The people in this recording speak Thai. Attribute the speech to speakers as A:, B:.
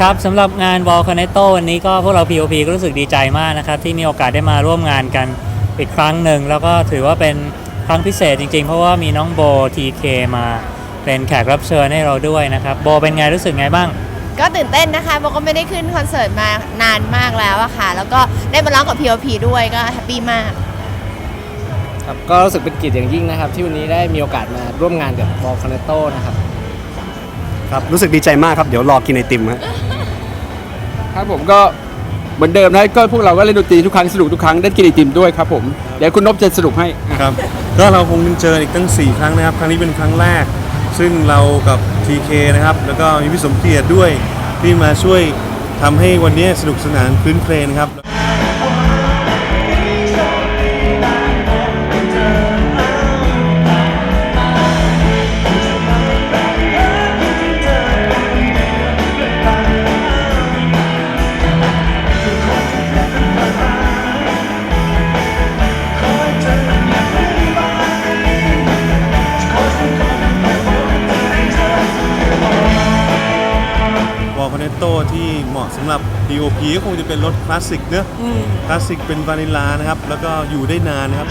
A: ครับสำหรับงาน v o l c a n e t o วันนี้ก็พวกเรา POP ก็รู้สึกดีใจมากนะครับที่มีโอกาสได้มาร่วมงานกันอีกครั้งหนึ่ง แล้วก็ถือว่าเป็นครั้งพิเศษจริงๆ เพราะว่ามีน้องโบ TK มาเป็นแขกรับเชิญให้เราด้วยนะครับโบเป็นไงรู้สึกไงบ้าง
B: ก็ตื่นเต้นนะคะโบก็ไม่ได้ขึ้นคอนเสิร์ตมานานมากแล้วอะค่ะ แล้วก็ได้มาร้องกับ P.O.P ด้วยก็แฮปปี้มาก
C: ครับก็รู้สึกเป็นเกียรติอย่างยิ่งนะครับ ที่วันนี้ได้มีโอกาสมาร่วมงานกับบอลคอนเนโตนะครับ
D: ครับ รู้สึกดีใจมากครับ เดี๋ยวรอกินไอติมฮะ
E: ครับผมก็เหมือนเดิมนะก็พวกเราก็เล่นดนตรีทุกครั้งสนุกทุกครั้งได้กินไอติมด้วยครับผมเดี๋ยวคุณนพจะสรุปให้
F: ครับก็เราคงเจออีกตั้ง 4 ครั้งนะครับ ครั้งนี้เป็นครั้งแรก ซึ่งเรากับ TK นะครับ แล้วก็มีพี่สมเกียรติด้วยที่มาช่วยทำให้วันนี้สนุกสนานพื้นเพลงนะครับ คอนเนตโตที่เหมาะสำหรับ DOP ก็คงจะเป็นรถคลาสสิกเนอะคลาสสิกเป็นวานิลานะครับ แล้วก็อยู่ได้นานนะครับ